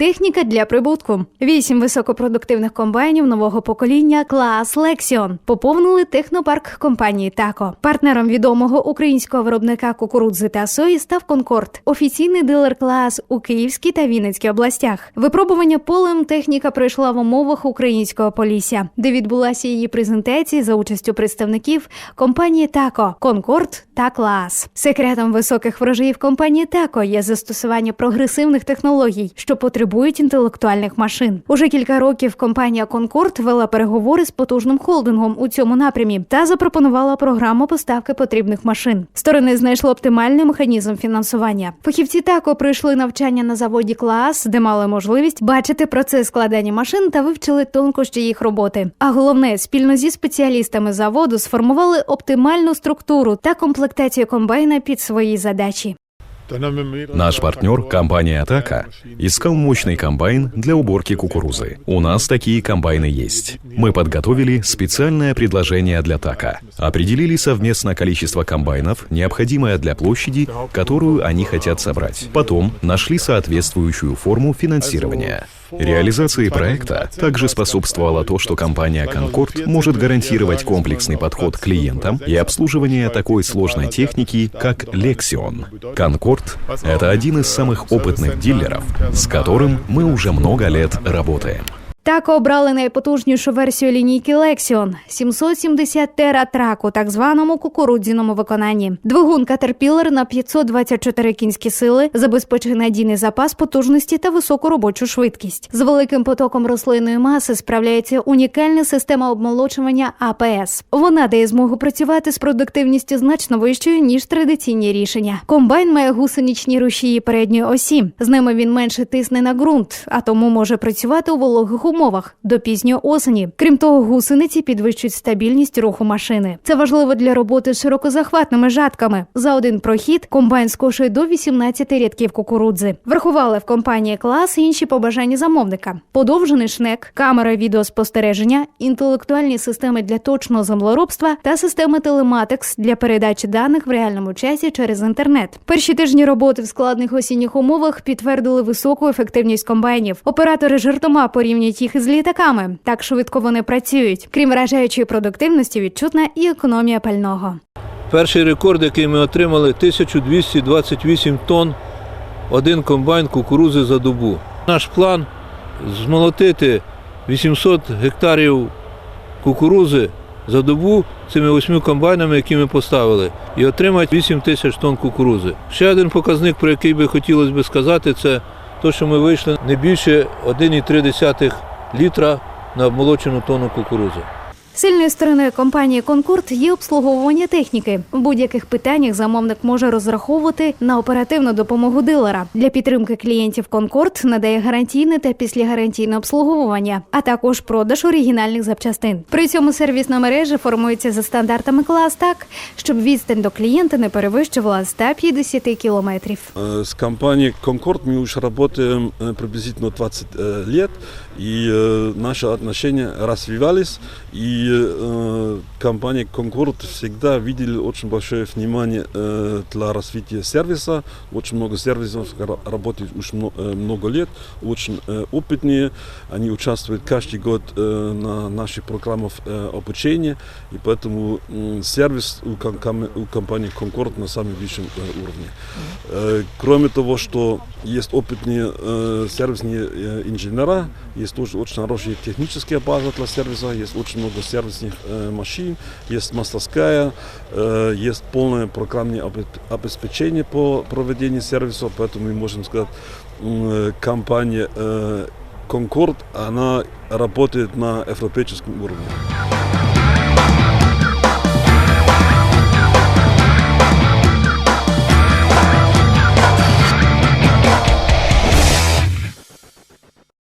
Техніка для прибутку. Вісім високопродуктивних комбайнів нового покоління клас Lexion поповнили технопарк компанії Тако. Партнером відомого українського виробника кукурудзи та сої став Конкорд, офіційний дилер клас у Київській та Вінницькій областях. Випробування полем техніка пройшла в умовах українського полісся, де відбулася її презентація за участю представників компанії Тако, Конкорд та Клас. Секретом високих врожаїв компанії Тако є застосування прогресивних технологій, що потребують інтелектуальних машин. Уже кілька років компанія Конкорд вела переговори з потужним холдингом у цьому напрямі та запропонувала програму поставки потрібних машин. Сторони знайшли оптимальний механізм фінансування. Фахівці тако пройшли навчання на заводі клас, де мали можливість бачити процес складання машин та вивчили тонкощі їх роботи. А головне, спільно зі спеціалістами заводу сформували оптимальну структуру та комплектацію комбайна під свої задачі. Наш партнер, компания «Атака», искал мощный комбайн для уборки кукурузы. У нас такие комбайны есть. Мы подготовили специальное предложение для ТАКа. Определили совместно количество комбайнов, необходимое для площади, которую они хотят собрать. Потом нашли соответствующую форму финансирования. Реализации проекта также способствовало то, что компания «Конкорд» может гарантировать комплексный подход к клиентам и обслуживание такой сложной техники, как «Лексион». «Конкорд» — это один из самых опытных дилеров, с которым мы уже много лет работаем. Тако обрали найпотужнішу версію лінійки Lexion – 770 тера трак у так званому кукурудзяному виконанні. Двигун Caterpillar на 524 кінські сили забезпечує надійний запас потужності та високу робочу швидкість. З великим потоком рослинної маси справляється унікальна система обмолочування АПС. Вона дає змогу працювати з продуктивністю значно вищою ніж традиційні рішення. Комбайн має гусеничні рушії передньої осі. З ними він менше тисне на ґрунт, а тому може працювати у вологих умовах до пізньої осені. Крім того, гусениці підвищують стабільність руху машини. Це важливо для роботи з широкозахватними жатками. За один прохід комбайн скошує до 18 рядків кукурудзи. Врахували в компанії клас інші побажання замовника: подовжений шнек, камера відеоспостереження, інтелектуальні системи для точного землеробства та системи телематикс для передачі даних в реальному часі через інтернет. Перші тижні роботи в складних осінніх умовах підтвердили високу ефективність комбайнів. Оператори жартома порівнюють їх із літаками. Так швидко вони працюють. Крім вражаючої продуктивності, відчутна і економія пального. Перший рекорд, який ми отримали, 1228 тонн один комбайн кукурузи за добу. Наш план змолотити 800 гектарів кукурузи за добу цими восьми комбайнами, які ми поставили, і отримати 8 тисяч тонн кукурузи. Ще один показник, про який би хотілося б сказати, це те, що ми вийшли не більше 1,3 літра на обмолочену тонну кукурузи. Сильною стороною компанії Конкорд є обслуговування техніки. В будь-яких питаннях замовник може розраховувати на оперативну допомогу дилера. Для підтримки клієнтів Конкорд надає гарантійне та післягарантійне обслуговування, а також продаж оригінальних запчастин. При цьому сервісна мережа формується за стандартами клас так, щоб відстань до клієнта не перевищувала 150 кілометрів. Э, С компанией Concord мы уже работаем э, приблизительно 20 э, лет, и э, наши отношения развивались, и э, компания Concord всегда видели очень большое внимание э, для развития сервиса. Очень много сервисов ра- работает уже мно- э, много лет, очень э, опытные, они участвуют каждый год э, на наших программах э, обучения, и поэтому м, сервис у, ком- у компании Concord на самом высшем э, уровне. Э, Кроме того, что есть опытные э, сервисные э, инженера, есть тоже очень хорошая техническая база для сервиса, есть очень много сервисных э, машин, есть мастерская, э, есть полное программное обе- обеспечение по проведению сервиса, поэтому мы можем сказать, м, э, компания э, Concord, она работает на европейском уровне.